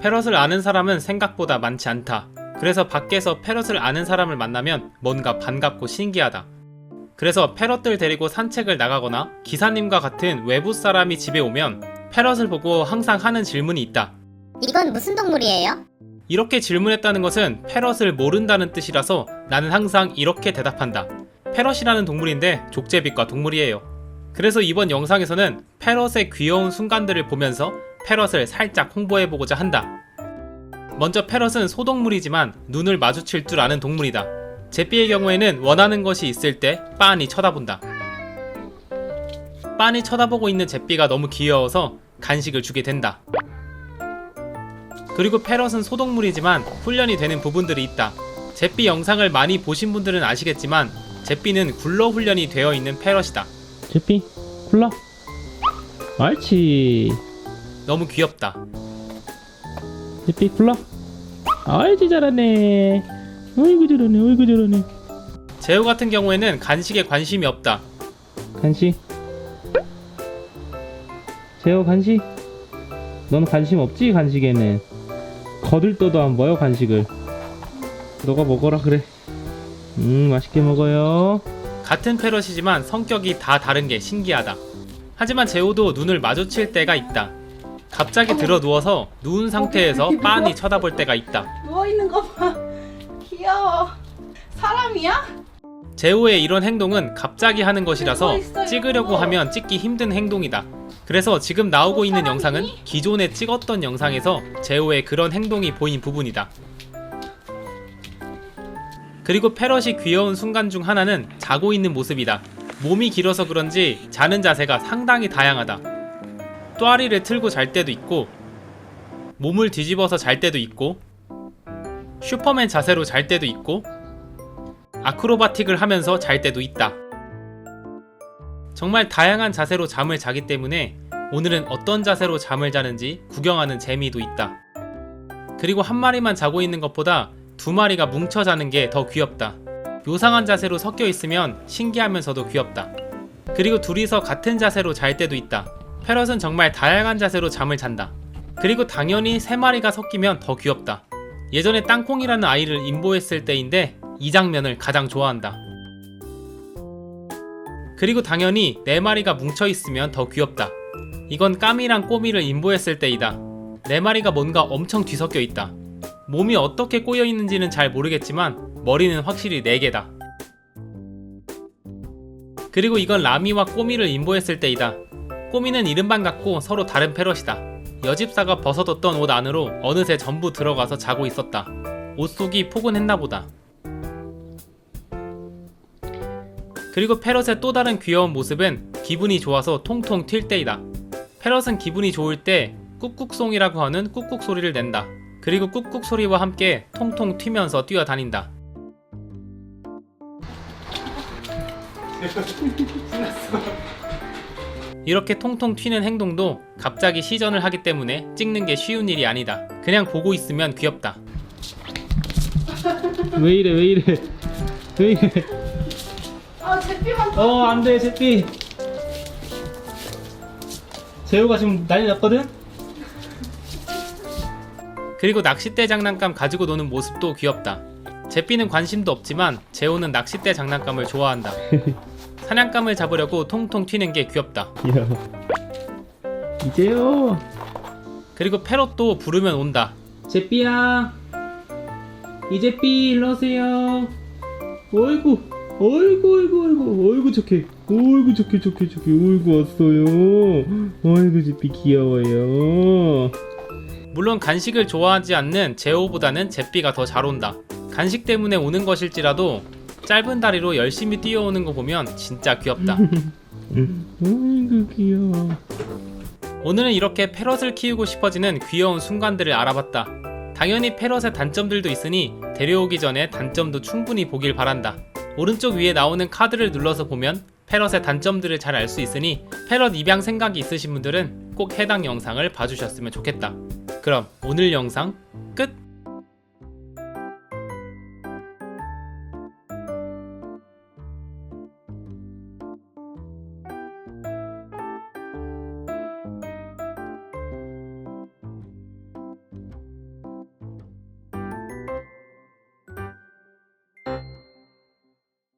페럿을 아는 사람은 생각보다 많지 않다. 그래서 밖에서 페럿을 아는 사람을 만나면 뭔가 반갑고 신기하다. 그래서 페럿들 데리고 산책을 나가거나 기사님과 같은 외부 사람이 집에 오면 페럿을 보고 항상 하는 질문이 있다. 이건 무슨 동물이에요? 이렇게 질문했다는 것은 페럿을 모른다는 뜻이라서 나는 항상 이렇게 대답한다. 페럿이라는 동물인데 족제비과 동물이에요. 그래서 이번 영상에서는 페럿의 귀여운 순간들을 보면서 페럿을 살짝 홍보해보고자 한다. 먼저 페럿은 소동물이지만 눈을 마주칠 줄 아는 동물이다. 제비의 경우에는 원하는 것이 있을 때 빤히 쳐다본다. 빤히 쳐다보고 있는 제비가 너무 귀여워서 간식을 주게 된다. 그리고 페럿은 소동물이지만 훈련이 되는 부분들이 있다. 제비 영상을 많이 보신 분들은 아시겠지만 제비는 굴러 훈련이 되어 있는 페럿이다. 제피 굴러 옳지 너무 귀엽다. 제피 굴러. 아이지 잘하네. 어이구 잘하네 어이구 잘하네. 제우 같은 경우에는 간식에 관심이 없다. 간식? 제호 간식? 넌 관심 없지 간식에는. 거들떠도 안 보여 간식을. 너가 먹어라 그래. 음 맛있게 먹어요. 같은 페럿이지만 성격이 다 다른 게 신기하다. 하지만 제우도 눈을 마주칠 때가 있다. 갑자기 들어 누워서 누운 상태에서 빤히 쳐다볼 때가 있다. 누워 있는 거 봐. 귀여워. 사람이야? 제우의 이런 행동은 갑자기 하는 것이라서 찍으려고. 하면 찍기 힘든 행동이다. 그래서 지금 나오고 어, 있는? 영상은 기존에 찍었던 영상에서 제우의 그런 행동이 보인 부분이다. 그리고 페럿이 귀여운 순간 중 하나는 자고 있는 모습이다. 몸이 길어서 그런지 자는 자세가 상당히 다양하다. 또아리를 틀고 잘 때도 있고, 몸을 뒤집어서 잘 때도 있고, 슈퍼맨 자세로 잘 때도 있고, 아크로바틱을 하면서 잘 때도 있다. 정말 다양한 자세로 잠을 자기 때문에 오늘은 어떤 자세로 잠을 자는지 구경하는 재미도 있다. 그리고 한 마리만 자고 있는 것보다 두 마리가 뭉쳐 자는 게 더 귀엽다. 요상한 자세로 섞여 있으면 신기하면서도 귀엽다. 그리고 둘이서 같은 자세로 잘 때도 있다. 페럿은 정말 다양한 자세로 잠을 잔다. 그리고 당연히 세 마리가 섞이면 더 귀엽다. 예전에 땅콩이라는 아이를 인보했을 때인데 이 장면을 가장 좋아한다. 그리고 당연히 네 마리가 뭉쳐 있으면 더 귀엽다. 이건 까미랑 꼬미를 인보했을 때이다. 네 마리가 뭔가 엄청 뒤섞여 있다. 몸이 어떻게 꼬여 있는지는 잘 모르겠지만 머리는 확실히 네 개다. 그리고 이건 라미와 꼬미를 인보했을 때이다. 꼬미는 이름만 같고 서로 다른 패럿이다. 여집사가 벗어뒀던 옷 안으로 어느새 전부 들어가서 자고 있었다. 옷 속이 포근했나 보다. 그리고 페럿의 또 다른 귀여운 모습은 기분이 좋아서 통통 튈 때이다. 페럿은 기분이 좋을 때 꾹꾹송이라고 하는 꾹꾹 소리를 낸다. 그리고 꾹꾹 소리와 함께 통통 튀면서 뛰어다닌다. 이렇게 통통 튀는 행동도 갑자기 시전을 하기 때문에 찍는 게 쉬운 일이 아니다. 그냥 보고 있으면 귀엽다. 왜 이래 왜 이래 왜 이래 아, 제피만 더. 어 안돼 제피 재호가 지금 난리 났거든 그리고 낚싯대 장난감 가지고 노는 모습도 귀엽다. 제삐는 관심도 없지만 재호는 낚싯대 장난감을 좋아한다. 사냥감을 잡으려고 통통 튀는 게 귀엽다. 귀여워 이제요. 그리고 패럿도 부르면 온다. 제삐야. 이제 삐 일로 오세요. 어이구 어이구 어이구 어이구 어이구 착해 어이구 착해 착해 착해 어이구 왔어요. 어이구 제삐 귀여워요. 물론 간식을 좋아하지 않는 재호보다는 제삐가 더 잘 온다. 간식 때문에 오는 것일지라도 짧은 다리로 열심히 뛰어오는 거 보면 진짜 귀엽다. 어이구 귀여워 오늘은 이렇게 패럿을 키우고 싶어지는 귀여운 순간들을 알아봤다. 당연히 패럿의 단점들도 있으니 데려오기 전에 단점도 충분히 보길 바란다. 오른쪽 위에 나오는 카드를 눌러서 보면 패럿의 단점들을 잘 알 수 있으니 패럿 입양 생각이 있으신 분들은 꼭 해당 영상을 봐주셨으면 좋겠다. 그럼 오늘 영상 끝!